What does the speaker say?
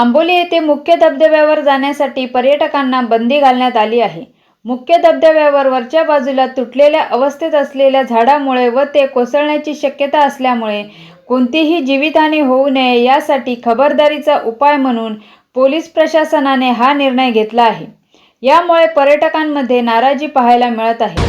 आंबोली येथे मुख्य धबधब्यावर जाण्यासाठी पर्यटकांना बंदी घालण्यात आली आहे. मुख्य धबधब्यावर वरच्या बाजूला तुटलेल्या अवस्थेत असलेल्या झाडामुळे व ते कोसळण्याची शक्यता असल्यामुळे कोणतीही जीवितहानी होऊ नये यासाठी खबरदारीचा उपाय म्हणून पोलीस प्रशासनाने हा निर्णय घेतला आहे. यामुळे पर्यटकांमध्ये नाराजी पाहायला मिळत आहे.